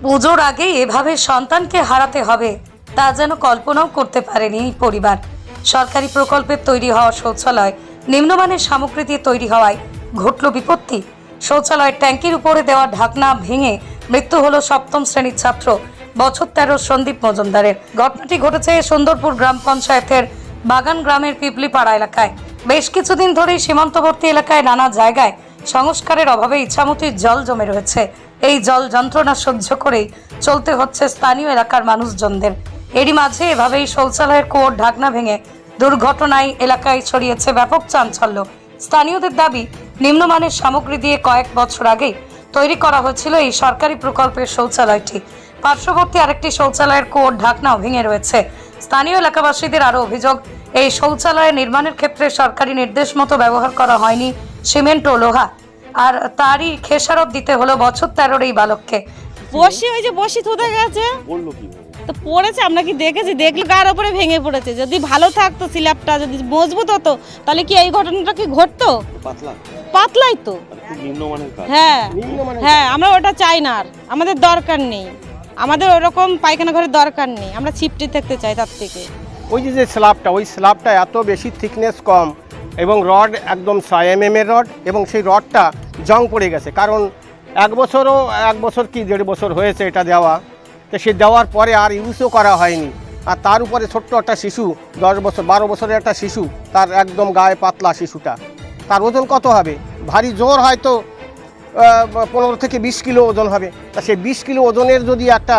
পুজোর আগে এভাবে সন্তানকে হারাতে হবে, তা যেন কল্পনাও করতে পারেনি এই পরিবার। সরকারি প্রকল্পের তৈরি হওয়া শৌচালয়, নিম্নমানের সামগ্রী দিয়ে তৈরি হওয়ায় ঘটল বিপত্তি। শৌচালয়ের ট্যাঙ্কির উপরে দেওয়া ঢাকনা ভেঙে মৃত্যু হলো সপ্তম শ্রেণির ছাত্র বছর তেরো সন্দীপ মজুমদারের। ঘটনাটি ঘটেছে সুন্দরপুর গ্রাম পঞ্চায়েতের বাগান গ্রামের পিপলিপাড়া এলাকায়। বেশ কিছুদিন ধরেই সীমান্তবর্তী এলাকায় নানা জায়গায় সংস্কারের অভাবে ইচ্ছামতি জল জমে রয়েছে। এই জল যন্ত্রণা সহ্য করেই চলতে হচ্ছে স্থানীয় এলাকার মানুষজনদের। এরই মাঝে এভাবেই শৌচালয়ের কুয়োর ঢাকনা ভেঙে দুর্ঘটনায় এলাকায় ছড়িয়েছে ব্যাপক চাঞ্চল্য। স্থানীয়দের দাবি, নিম্নমানের সামগ্রী দিয়ে কয়েক বছর আগেই তৈরি করা হয়েছিল এই সরকারি প্রকল্পের শৌচালয়টি। পার্শ্ববর্তী আরেকটি শৌচালয়ের কুয়োর ঢাকনাও ভেঙে রয়েছে। স্থানীয় এলাকাবাসীদের আরও অভিযোগ, এই শৌচালয় নির্মাণের ক্ষেত্রে সরকারি নির্দেশ মতো ব্যবহার করা হয়নি। সিমেন্ট ও লোহা আর তারই খেসারত দিতে হলো বছর তেরোর এই বালককে। বসি ওই যে বসি থুতে গেছে। বলল তো পড়েছে আমরা কি দেখেছি? দেখলে গার ওপরে ভেঙে পড়েছে? যদি ভালো থাকতো স্ল্যাবটা যদি মজবুত হতো তাহলে কি এই ঘটনাটা কি ঘটতো? পাতলা। পাতলাই তো। মানে হ্যাঁ হ্যাঁ আমরা ওটা চাই না আর। আমাদের দরকার নেই। আমাদের ওরকম পায়খানা ঘরের দরকার নেই। আমরা ছিপটি থাকতে চাই তার থেকে। ওই যে যে স্ল্যাবটা ওই স্ল্যাবটা এত বেশি থিকনেস কম এবং রড একদম ছয় এম এর রড এবং সেই রডটা জং পড়ে গেছে। কারণ এক বছরও, এক বছর কি দেড় বছর হয়েছে এটা দেওয়া। তো সে দেওয়ার পরে আর ইউজও করা হয়নি। আর তার উপরে ছোট্ট একটা শিশু, দশ বছর, বারো বছরের একটা শিশু, তার একদম গায়ে পাতলা শিশুটা। তার ওজন কত হবে? ভারী জোর হয়তো পনেরো থেকে বিশ কিলো ওজন হবে। তা সে বিশ কিলো ওজনের যদি একটা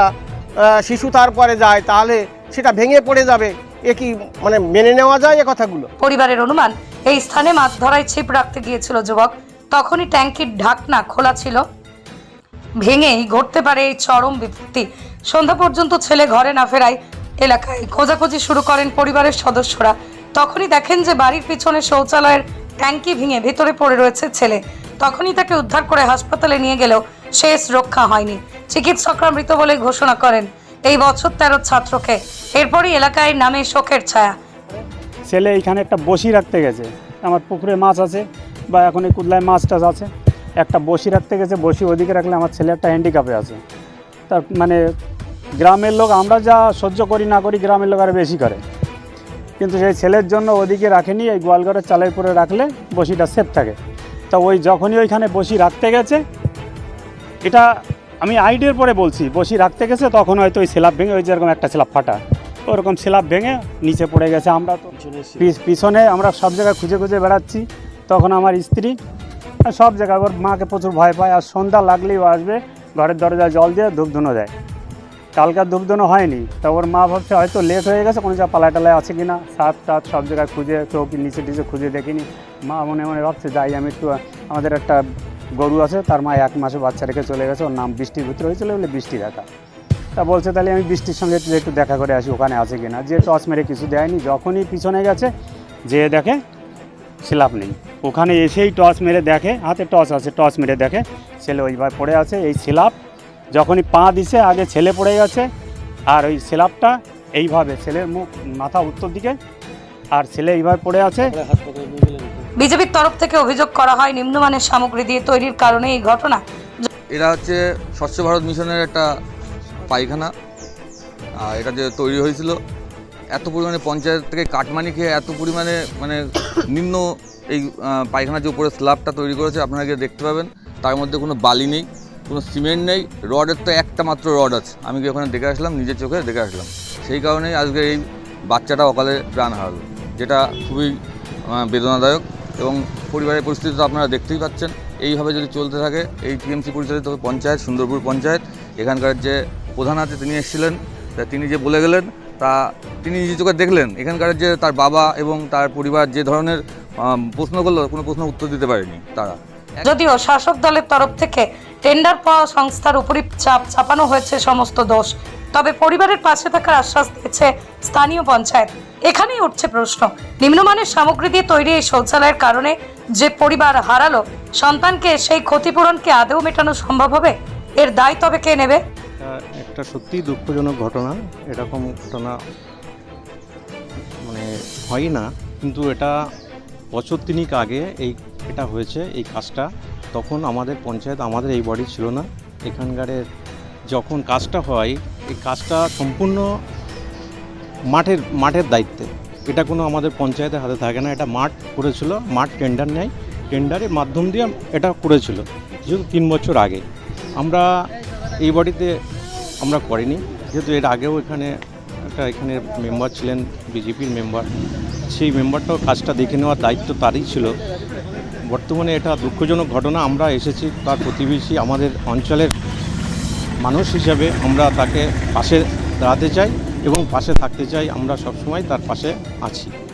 শিশু তারপরে যায়, তাহলে সেটা ভেঙে পড়ে যাবে। এ কি মানে মেনে নেওয়া যায় এ কথাগুলো? পরিবারের অনুমান, এই স্থানে মাছ ধরায় ছিপ রাখতে গিয়েছিল যুবক। তখনই ট্যাঙ্কির ঢাকনা খোলা ছিল। ভেঙেই ঘটতে পারে এই চরম বিপত্তি। সন্ধ্যা পর্যন্ত ছেলে ঘরে না ফেরায় এলাকায় খোঁজাখুঁজি শুরু করেন পরিবারের সদস্যরা। তখনই দেখেন যে বাড়ির পিছনে শৌচালয়ের ট্যাঙ্কি ভেঙে ভেতরে পড়ে রয়েছে ছেলে। তখনই তাকে উদ্ধার করে হাসপাতালে নিয়ে গেলেও শেষ রক্ষা হয়নি। চিকিৎসকরা মৃত বলে ঘোষণা করেন, এই বছর তেরো ছাত্রকে। এরপরই এলাকায় নামে শোকের ছায়া। ছেলে এখানে একটা বসি রাখতে গেছে। আমার পুকুরে মাছ আছে। বা এখন এই কুদলায় মাছ টাছ আছে। একটা বসি রাখতে গেছে বসি ওদিকে রাখলে আমার ছেলে একটা হ্যান্ডিক্যাপে আছে। তার মানে গ্রামের লোক আমরা যা সহ্য করি না করি গ্রামের লোক আরও বেশি করে। কিন্তু সেই ছেলের জন্য ওদিকে রাখেনি এই গোয়ালঘরের চালের উপরে রাখলে বসিটা সেফ থাকে। তা ওই যখনই ওইখানে বসি রাখতে গেছে এটা আমি আইডিয়ার পরে বলছি বসি রাখতে গেছে তখন হয়তো ওই স্ল্যাব ভেঙে ওই যেরকম একটা স্ল্যাব ফাটা। ওরকম স্ল্যাব ভেঙে নিচে পড়ে গেছে আমরা তো পিছনে আমরা সব জায়গায় খুঁজে খুঁজে বেড়াচ্ছি। তখন আমার স্ত্রী সব জায়গায় ওর মাকে প্রচুর ভয় পায়, আর সন্ধ্যা লাগলেই আসবে, ঘরের দরজায় জল দিয়ে ধূপ ধুনো দেয়। কালকার ধূপ ধুনো হয়নি, তা ওর মা ভাবছে হয়তো লেট হয়ে গেছে, কোনো জায়গায় পালায় টালায় আছে কি না সাত টাত সব জায়গায় খুঁজে, চৌকি নিচে টিচে খুঁজে দেখিনি। মা মনে মনে ভাবছে, যাই, আমি একটু, আমাদের একটা গরু আছে, তার মা এক মাসে বাচ্চা রেখে চলে গেছে, ওর নাম বৃষ্টির ভিতরে হয়েছিল বলে বৃষ্টি দেখা। তা বলছে, তাহলে আমি বৃষ্টির সঙ্গে একটু দেখা করে আসি, ওখানে আছে কি না যে টস মেরে কিছু দেয়নি, যখনই পিছনে গেছে যে দেখে স্ল্যাব নেই। ওখানে এসেই টস মেরে দেখে হাতে টস আছে টস মেরে দেখে ছেলে ওইভাবে পড়ে আছে এই স্ল্যাব যখনই পা দিছে আগে ছেলে পড়ে গেছে আর ওই স্ল্যাবটা এইভাবে ছেলের মুখ মাথা উত্তর দিকে আর ছেলে এইভাবে পড়ে আছে। বিজেপির তরফ থেকে অভিযোগ করা হয় নিম্নমানের সামগ্রী দিয়ে তৈরির কারণে এই ঘটনা। এরা হচ্ছে স্বচ্ছ ভারত মিশনের একটা পায়খানা আর এটা যে তৈরি হয়েছিল এত পরিমাণে পঞ্চায়েত থেকে কাটমানি খেয়ে এত পরিমাণে মানে নিম্ন এই পায়খানার যে উপরে স্ল্যাবটা তৈরি করেছে, আপনারা গিয়ে দেখতে পাবেন। তার মধ্যে কোনো বালি নেই, কোনো সিমেন্ট নেই, রডের তো একটা মাত্র রড আছে। আমি গিয়ে ওখানে দেখে আসলাম, নিজের চোখে দেখে আসলাম। সেই কারণেই আজকে এই বাচ্চাটা অকালে প্রাণ হারালো, যেটা খুবই বেদনাদায়ক এবং পরিবারের পরিস্থিতি তো আপনারা দেখতেই পাচ্ছেন। এইভাবে যদি চলতে থাকে, এই টিএমসি পরিচালিত পঞ্চায়েত, সুন্দরপুর পঞ্চায়েত, এখানকার যে প্রধান আছে, তিনি এসেছিলেন। তিনি যে বলে গেলেন তা তিনি নিজে চোখে দেখলেন। এখানকার যে তার বাবা এবং তার পরিবার যে ধরনের প্রশ্ন করল, কোনো প্রশ্ন উত্তর দিতে পারেনি তারা। যদিও শাসক দলের তরফ থেকে টেন্ডার পাওয়া সংস্থার উপরই চাপ চাপানো হয়েছে সমস্ত দোষ, তবে পরিবারের পাশে থাকার আশ্বাস দিয়েছে স্থানীয় পঞ্চায়েত। এখানেই উঠছে প্রশ্ন, নিম্নমানের সামগ্রী দিয়ে তৈরি এই শৌচালয়ের কারণে যে পরিবার হারালো, সন্তানকে সেই ক্ষতিপূরণকে আদেও মেটানো সম্ভব হবে? এর দায় তবে কে নেবে? এটা সত্যিই দুঃখজনক ঘটনা, এরকম ঘটনা মানে হয় না, কিন্তু এটা বছর তিনিক আগে এই এটা হয়েছে, এই কাজটা। তখন আমাদের পঞ্চায়েত, আমাদের এই বডি ছিল না। এখানকারের যখন কাজটা হয়, এই কাজটা সম্পূর্ণ মাঠের মাঠের দায়িত্বে। এটা কোনো আমাদের পঞ্চায়েতের হাতে থাকে না, এটা মাঠ করেছিল, মাঠ টেন্ডার নেয়। টেন্ডারের মাধ্যম দিয়ে এটা করেছিল যেহেতু তিন বছর আগে। আমরা এই বডিতে আমরা করিনি। যেহেতু এর আগেও এখানে একটা এখানে মেম্বার ছিলেন, বিজেপির মেম্বার। সেই মেম্বারটাও কাজটা দেখে নেওয়ার দায়িত্ব তারই ছিল। বর্তমানে এটা দুঃখজনক ঘটনা, আমরা এসেছি তার প্রতিবেশী আমাদের অঞ্চলের মানুষ হিসাবে আমরা তাকে পাশে দাঁড়াতে চাই এবং পাশে থাকতে চাই। আমরা সবসময় তার পাশে আছি।